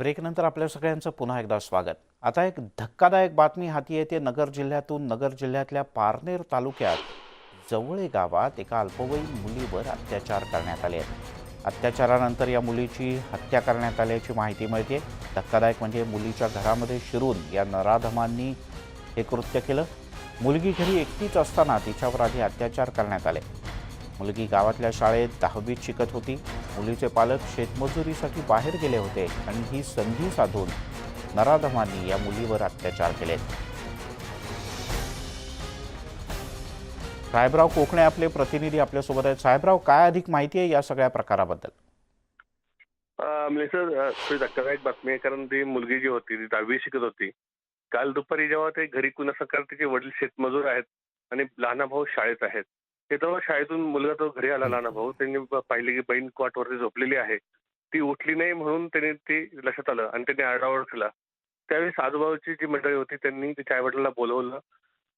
ब्रेकनंतर आपल्या सगळ्यांचं पुन्हा एकदा स्वागत. आता एक धक्कादायक बातमी हाती येते नगर जिल्ह्यातून. नगर जिल्ह्यातल्या पारनेर तालुक्यात जवळे गावात एका अल्पवयीन मुलीवर अत्याचार करण्यात आले आहेत. अत्याचारानंतर या मुलीची हत्या करण्यात आल्याची माहिती मिळते. धक्कादायक म्हणजे मुलीच्या घरामध्ये शिरून या नराधमांनी हे कृत्य केलं. मुलगी घरी एकटीच असताना तिच्यावर आधी अत्याचार करण्यात आले. मुलगी गावातल्या शाळेत दहावीत शिकत होती. मुलीचे पालक शेतमजुरीसाठी बाहेर गेले होते आणि ही संधी साधून नराधमांनी या मुलीवर अत्याचार केले. साहेबराव कोकणे आपले प्रतिनिधी आपल्यासोबत आहेत. साहेबराव काय अधिक माहिती आहे या सगळ्या प्रकाराबद्दल? म्हणजे सर थोडी धक्कादायक बातमी आहे. कारण ती मुलगी जी होती ती दहावी शिकत होती. काल दुपारी जेव्हा ते घरी कुणा सकाळ तिचे वडील शेतमजूर आहेत आणि लहाना भाऊ शाळेत आहेत. ते तेव्हा शाळेतून मुलगा तो घरी आला लहाना भाऊ त्यांनी पाहिले की बहीण कॉटवरती झोपलेली आहे. ती उठली नाही म्हणून त्याने ती लक्षात आलं आणि त्यांनी आरडाओरड केला. त्यावेळेस आजूबाजूची जी मंडळी होती त्यांनी तिच्या आईवडिलांना बोलवलं.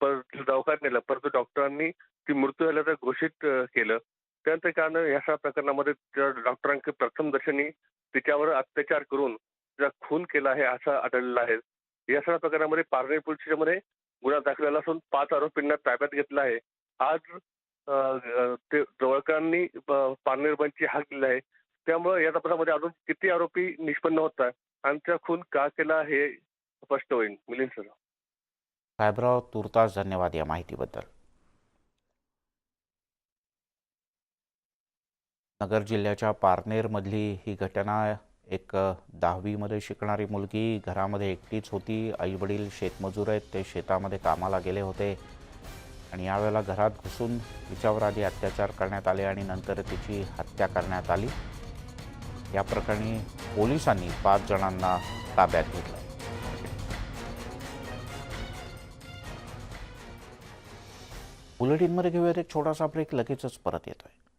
परत दवाखान्यात नेलं. परंतु डॉक्टरांनी ती मृत्यू झाल्याचं घोषित केलं. त्यानंतर कारण या सगळ्या प्रकरणामध्ये त्या डॉक्टरांनी प्रथम दर्शनी तिच्यावर अत्याचार करून तिचा खून केला आहे असं आढळलं आहे. या सगळ्या प्रकरणामध्ये पारनेर पोलीस स्टेशनमध्ये गुन्हा दाखल झाला असून पाच आरोपींना ताब्यात घेतला आहे. आज जवळकरांनी अं, पारनेर बंदची हाक दिली आहे. त्यामुळे या तपासामध्ये अजून किती आरोपी निष्पन्न होत आहे आणि त्या खून का केला हे स्पष्ट होईल. मिलिंद सर. साहेबराव तुर्तास धन्यवाद या माहितीबद्दल. नगर जिल्ह्याच्या पारनेरमधली ही घटना एक दहावीमध्ये शिकणारी मुलगी घरामध्ये एकटीच होती. आईवडील शेतमजूर आहेत. ते शेतामध्ये कामाला गेले होते. आणि यावेळेला घरात घुसून तिच्यावर आधी अत्याचार करण्यात आले आणि नंतर तिची हत्या करण्यात आली. या प्रकरणी पोलिसांनी पाच जणांना ताब्यात घेतलं. बुलेटिनमध्ये घेऊयात एक छोटासा ब्रेक लगेचच परत येतोय.